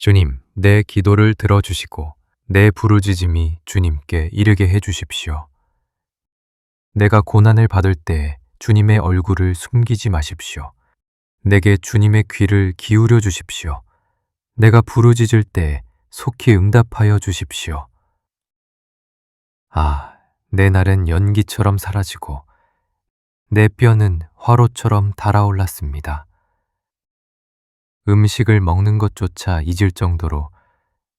주님, 내 기도를 들어주시고 내 부르짖음이 주님께 이르게 해 주십시오. 내가 고난을 받을 때 주님의 얼굴을 숨기지 마십시오. 내게 주님의 귀를 기울여 주십시오. 내가 부르짖을 때 속히 응답하여 주십시오. 아, 내 날은 연기처럼 사라지고 내 뼈는 화로처럼 달아올랐습니다. 음식을 먹는 것조차 잊을 정도로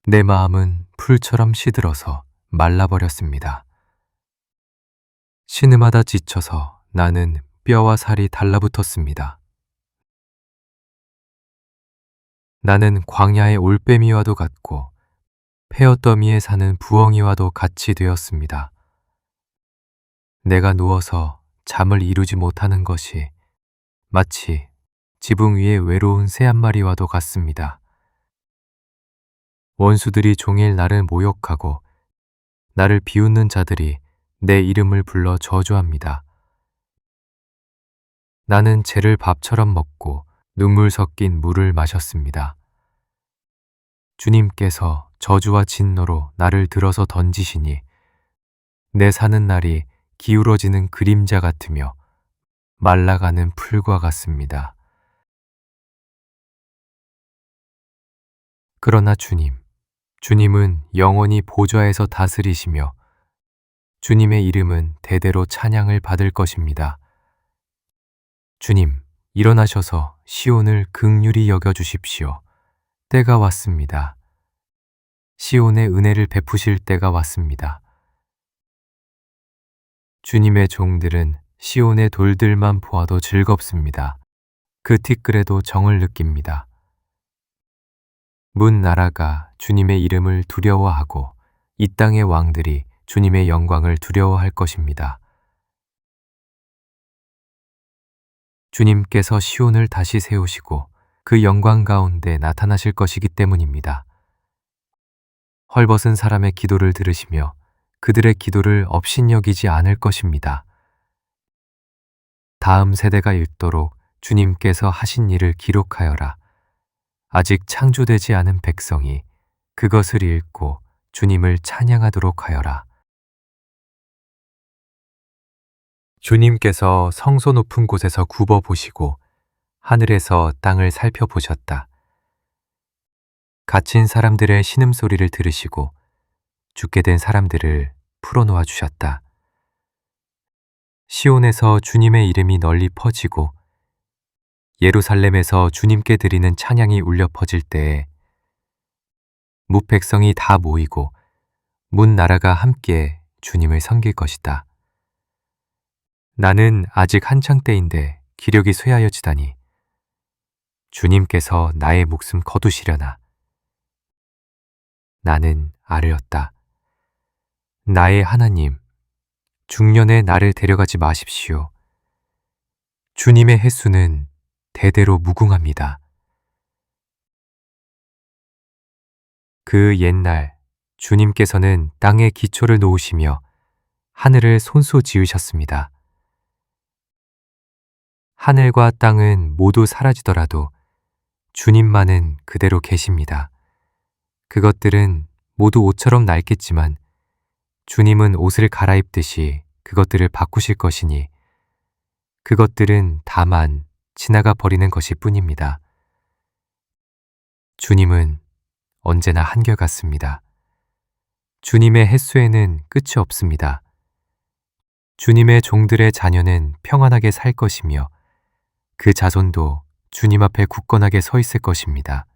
내 마음은 풀처럼 시들어서 말라버렸습니다. 신음하다 지쳐서 나는 뼈와 살이 달라붙었습니다. 나는 광야의 올빼미와도 같고 폐어더미에 사는 부엉이와도 같이 되었습니다. 내가 누워서 잠을 이루지 못하는 것이 마치 지붕 위에 외로운 새 한 마리와도 같습니다. 원수들이 종일 나를 모욕하고 나를 비웃는 자들이 내 이름을 불러 저주합니다. 나는 죄를 밥처럼 먹고 눈물 섞인 물을 마셨습니다. 주님께서 저주와 진노로 나를 들어서 던지시니 내 사는 날이 기울어지는 그림자 같으며 말라가는 풀과 같습니다. 그러나 주님, 주님은 영원히 보좌에서 다스리시며 주님의 이름은 대대로 찬양을 받을 것입니다. 주님, 일어나셔서 시온을 극률히 여겨 주십시오. 때가 왔습니다. 시온의 은혜를 베푸실 때가 왔습니다. 주님의 종들은 시온의 돌들만 보아도 즐겁습니다. 그 티끌에도 정을 느낍니다. 문 나라가 주님의 이름을 두려워하고 이 땅의 왕들이 주님의 영광을 두려워할 것입니다. 주님께서 시온을 다시 세우시고 그 영광 가운데 나타나실 것이기 때문입니다. 헐벗은 사람의 기도를 들으시며 그들의 기도를 업신여기지 않을 것입니다. 다음 세대가 읽도록 주님께서 하신 일을 기록하여라. 아직 창조되지 않은 백성이 그것을 읽고 주님을 찬양하도록 하여라. 주님께서 성소 높은 곳에서 굽어 보시고 하늘에서 땅을 살펴보셨다. 갇힌 사람들의 신음소리를 들으시고 죽게 된 사람들을 풀어놓아 주셨다. 시온에서 주님의 이름이 널리 퍼지고 예루살렘에서 주님께 드리는 찬양이 울려 퍼질 때에 무백성이 다 모이고 문 나라가 함께 주님을 섬길 것이다. 나는 아직 한창 때인데 기력이 쇠하여지다니 주님께서 나의 목숨 거두시려나. 나는 아뢰었다. 나의 하나님, 중년에 나를 데려가지 마십시오. 주님의 횟수는 대대로 무궁합니다. 그 옛날 주님께서는 땅에 기초를 놓으시며 하늘을 손수 지으셨습니다. 하늘과 땅은 모두 사라지더라도 주님만은 그대로 계십니다. 그것들은 모두 옷처럼 낡겠지만 주님은 옷을 갈아입듯이 그것들을 바꾸실 것이니 그것들은 다만 지나가 버리는 것일 뿐입니다. 주님은 언제나 한결같습니다. 주님의 횟수에는 끝이 없습니다. 주님의 종들의 자녀는 평안하게 살 것이며 그 자손도 주님 앞에 굳건하게 서 있을 것입니다.